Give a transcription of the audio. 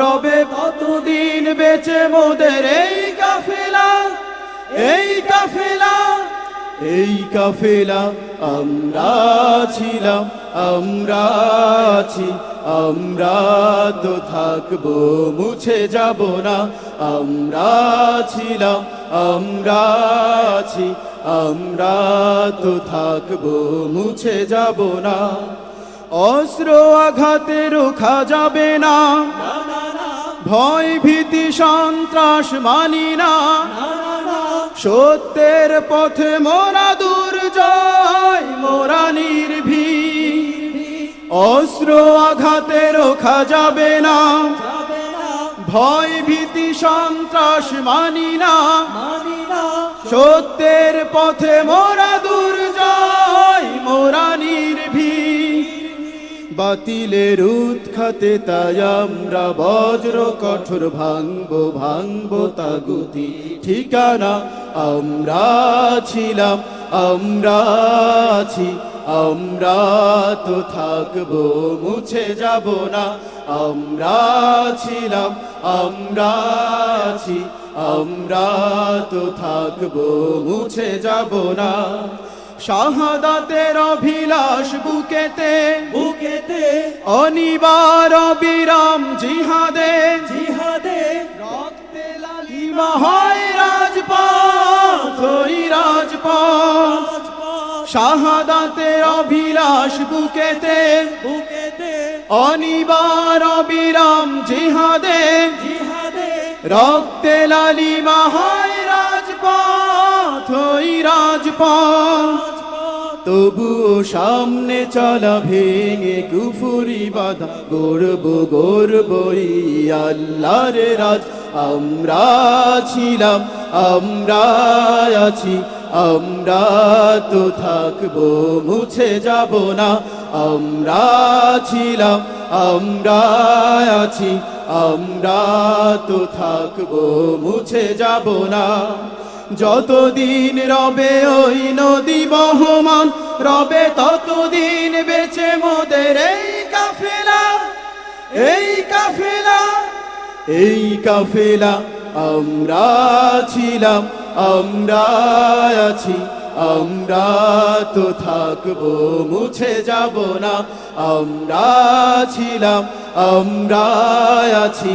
রবে কতদিন বেঁচে মোদের এই কাফেলা? এই কাফেলা? এই কাফেলা আমরা ছিলাম, আমরা আছি, আমরা তো থাকব, মুছে যাব না। আমরা ছিলাম, আমরা আছি, আমরা তো থাকব, মুছে যাব না। অস্ত্র আঘাতে রোখা যাবে না। ভয় ভীতি, সন্ত্রাস মানি না। সত্যের পথে মোরা দুর্জয়, মোরা নির্ভীক। অস্ত্র আঘাতে রোখা যাবে না। ভয়, ভীতি, সন্ত্রাস মানি না। সত্যের পথে মোরা বাতিলের উৎখাতে তাই আমরা বজ্র কঠোর ভাঙব ভাঙব তাগুতি। ঠিকানা, আমরা ছিলাম, আমরা আছি, আমরা তো থাকব, মুছে যাব না। আমরা ছিলাম, আমরা আছি, আমরা তো থাকব, মুছে যাব না। শাহাদাতের অভিলাষ বুকেতে বুকেতে অনিবার বিরাম জিহাদে জিহাদে রক্তে লালিমা হয় রাজপথ ওই রাজপথ। শাহাদাতের অভিলাষ বুকেতে বুকেতে অনিবার বিরাম জিহাদে জিহাদে রক্তে লালিমা হয় রাজপথ ওই রাজপথ। তবুও সামনে চলা ভেঙে কুফুরি বাধা গর্ব গর্বই আল্লাহর রাজ। আমরা ছিলাম, আমরা আছি, আমরা তো থাকব, মুছে যাব না। আমরা ছিলাম, আমরা আছি, আমরা তো থাকব, মুছে যাব না। যতদিন রবে ওই বহমান রবে ততদিন বেঁচে মোদের এই কাফেলা এই কাফেলা এই কাফেলা। আমরা ছিলাম, আমরা আছি, আমরা তো থাকব, মুছে যাব না। আমরা ছিলাম, আমরা আছি